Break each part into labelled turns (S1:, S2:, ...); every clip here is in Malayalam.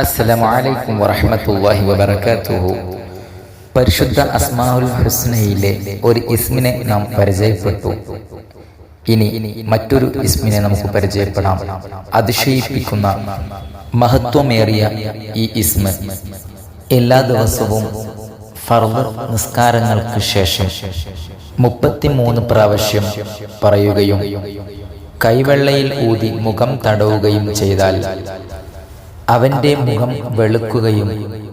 S1: അസ്സലാമലൈക്കും വറഹമത്തല്ലാഹി വബർക്കാത്തുഹു പരിശുദ്ധ അസ്മാഉൽ ഹുസ്നയിലെ ഒരു ഇസ്മിനെ നാം പരിചയപ്പെട്ടു. ഇനി മറ്റൊരു ഇസ്മിനെ നമുക്ക് പരിചയപ്പെടാം. അതിശയിപ്പിക്കുന്ന മഹത്വമേറിയ ഈ ഇസ്മ. എല്ലാ ദിവസവും ഫർദ് നിസ്കാരങ്ങൾക്ക് ശേഷം മുപ്പത്തിമൂന്ന് പ്രാവശ്യം പറയുകയും കൈവെള്ളയിൽ ഊതി മുഖം തടവുകയും ചെയ്താൽ അവന്റെ മുഖം വെളുക്കുകയും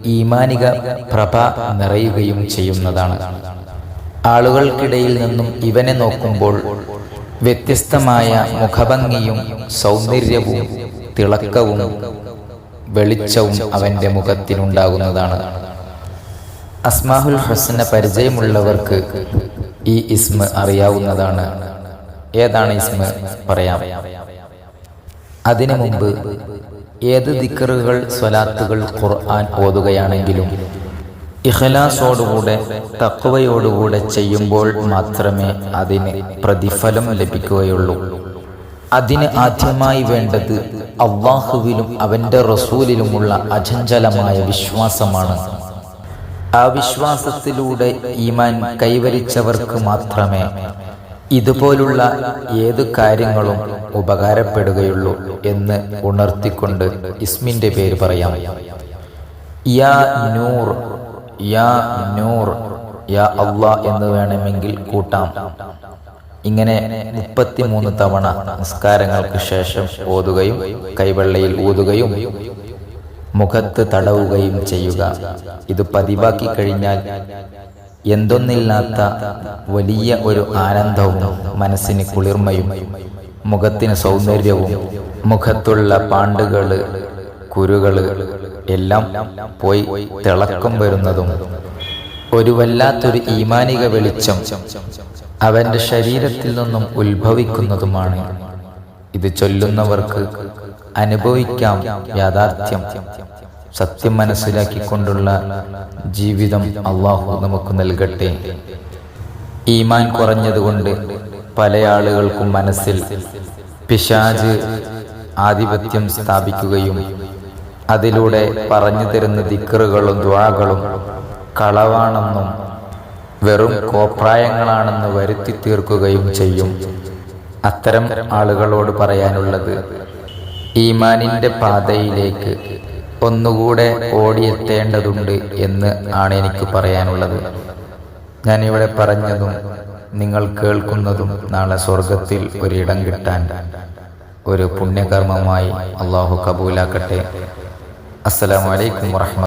S1: ഈമാനിക പ്രഭ നിറയുകയും ചെയ്യുന്നതാണ് ആളുകൾക്കിടയിൽ നിന്നും ഇവനെ നോക്കുമ്പോൾ വ്യത്യസ്തമായ മുഖഭംഗിയും സൗന്ദര്യവും തിളക്കവും വെളിച്ചവും അവന്റെ മുഖത്തിനുണ്ടാകുന്നതാണ് അസ്മാഹുൽ ഹസന പരിചയമുള്ളവർക്ക് ഈ ഇസ്മ അറിയാവുന്നതാണ് ഏതാണ് ഇസ്മ പറയാം അതിനു മുമ്പ് ഏത് ദിക്കറുകൾ സ്വലാത്തുകൾ ഖുർആൻ ഓതുകയാണെങ്കിലും ഇഖലാസോടുകൂടെ തക്കവയോടുകൂടെ ചെയ്യുമ്പോൾ മാത്രമേ അതിന് പ്രതിഫലം ലഭിക്കുകയുള്ളൂ. അതിന് ആദ്യമായി വേണ്ടത് അള്ളാഹുവിലും അവന്റെ റസൂലിലുമുള്ള അചഞ്ചലമായ വിശ്വാസമാണ്. ആ വിശ്വാസത്തിലൂടെ ഈമാൻ കൈവരിച്ചവർക്ക് മാത്രമേ ഇതുപോലുള്ള ഏതു കാര്യങ്ങളും ഉപകാരപ്പെടുകയുള്ളൂ എന്ന് ഉണർത്തിക്കൊണ്ട് ഇസ്മിന്റെ പേര് പറയാം. യാ നൂർ യാ നൂർ യാ അള്ളാ എന്ന് വേണമെങ്കിൽ കൂട്ടാം. ഇങ്ങനെ മുപ്പത്തിമൂന്ന് തവണ നിസ്കാരങ്ങൾക്ക് ശേഷം ഓതുകയും കൈവെള്ളയിൽ ഊതുകയും മുഖത്ത് തടവുകയും ചെയ്യുക. ഇത് പതിവാക്കി കഴിഞ്ഞാൽ എന്തൊന്നില്ലാത്ത വലിയ ഒരു ആനന്ദവും മനസ്സിന് കുളിർമയും മുഖത്തിന് സൗന്ദര്യവും മുഖത്തുള്ള പാണ്ടുകൾ കുരുകൾ എല്ലാം പോയി തിളക്കം വരുന്നതും ഒരു വല്ലാത്തൊരു ഈമാനിക വെളിച്ചം അവന്റെ ശരീരത്തിൽ നിന്നും ഉത്ഭവിക്കുന്നതുമാണ്. ഇത് ചൊല്ലുന്നവർക്ക് അനുഭവിക്കാം യാഥാർത്ഥ്യം. സത്യം മനസ്സിലാക്കിക്കൊണ്ടുള്ള ജീവിതം അള്ളാഹു നമുക്ക് നൽകട്ടെ. ഈമാൻ കുറഞ്ഞതുകൊണ്ട് പല ആളുകൾക്കും മനസ്സിൽ പിശാജ് ആധിപത്യം സ്ഥാപിക്കുകയും അതിലൂടെ പറഞ്ഞു തരുന്ന ദിക്കറുകളും ദ്വാകളും കളവാണെന്നും വെറും കോപ്രായങ്ങളാണെന്ന് വരുത്തി തീർക്കുകയും ചെയ്യും. അത്തരം ആളുകളോട് പറയാനുള്ളത് ഈമാനിന്റെ പാതയിലേക്ക് ഒന്നുകൂടെ ഓടിയെത്തേണ്ടതുണ്ട് എന്ന് ആണ് എനിക്ക് പറയാനുള്ളത്. ഞാനിവിടെ പറഞ്ഞതും നിങ്ങൾ കേൾക്കുന്നതും നാളെ സ്വർഗത്തിൽ ഒരിടം കിട്ടാൻ ഒരു പുണ്യകർമ്മമായി അള്ളാഹു കബൂലാക്കട്ടെ. അസ്സലാമലൈക്കും വറഹ്മ